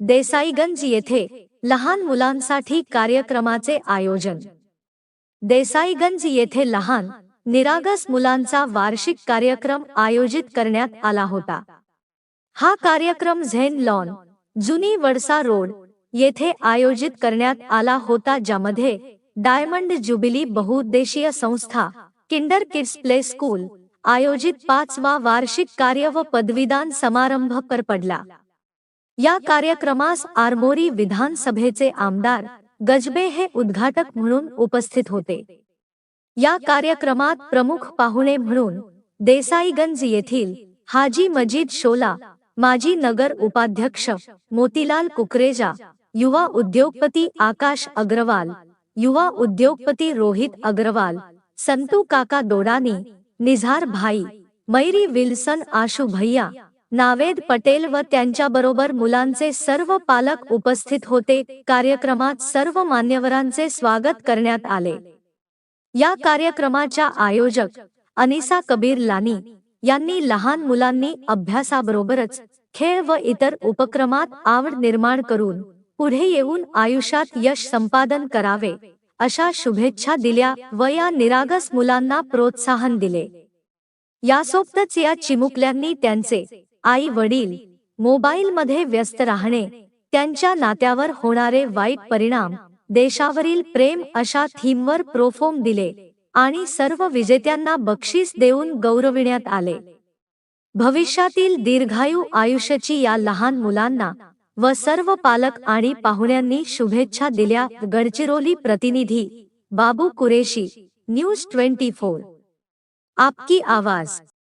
देसाईगंज येथे लहान मुलांसाठी कार्यक्रमाचे आयोजन. देसाईगंज येथे लहान निरागस मुलांचा वार्षिक कार्यक्रम आयोजित करण्यात आला होता. हा कार्यक्रम झेन लॉन जुनी वडसा रोड येथे आयोजित करण्यात आला होता ज्यामध्ये डायमंड जुबिली बहुउद्देशीय संस्था किंडर किड्स प्ले स्कूल आयोजित पाचवा वार्षिक कार्य व पदवीदान समारंभ पर पडला या कार्यक्रमास आरमोरी विधानसभेचे आमदार गजबे हे उद्घाटक म्हणून उपस्थित होते. या कार्यक्रमात प्रमुख पाहुणे म्हणून देसाईगंज येथील हाजी मजीद शोला माजी नगर उपाध्यक्ष मोतीलाल कुकरेजा युवा उद्योगपती आकाश अग्रवाल युवा उद्योगपती रोहित अग्रवाल संतू काका दोडानी निझार भाई मैरी विल्सन आशु भैया नावेद पटेल व त्यांच्याबरोबर मुलांचे सर्व पालक उपस्थित होते. कार्यक्रमात सर्व मान्यवरांचे स्वागत करण्यात आले. या कार्यक्रमाच्या आयोजक अनिसा कबीर लानी यांनी लहान मुलांनी अभ्यासाबरोबरच खेळ व इतर उपक्रमात आवड निर्माण करून पुढे येऊन आयुष्यात यश संपादन करावे अशा शुभेच्छा दिल्या व या निरागस मुलांना प्रोत्साहन दिले. यासोबतच या चिमुकल्यांनी त्यांचे आई वडील मोबाईलमध्ये व्यस्त राहणे त्यांच्या नात्यावर होणारे वाईट परिणाम देशावरील प्रेम अशा थीमवर प्रोफोम दिले आणि सर्व विजेत्यांना बक्षीस देऊन गौरविण्यात आले. भविष्यातील दीर्घायू आयुष्याची या लहान मुलांना व सर्व पालक आणि पाहुण्यांनी शुभेच्छा दिल्या गडचिरोली प्रतिनिधी Babu Qureshi news twenty four. आपकी आवाज.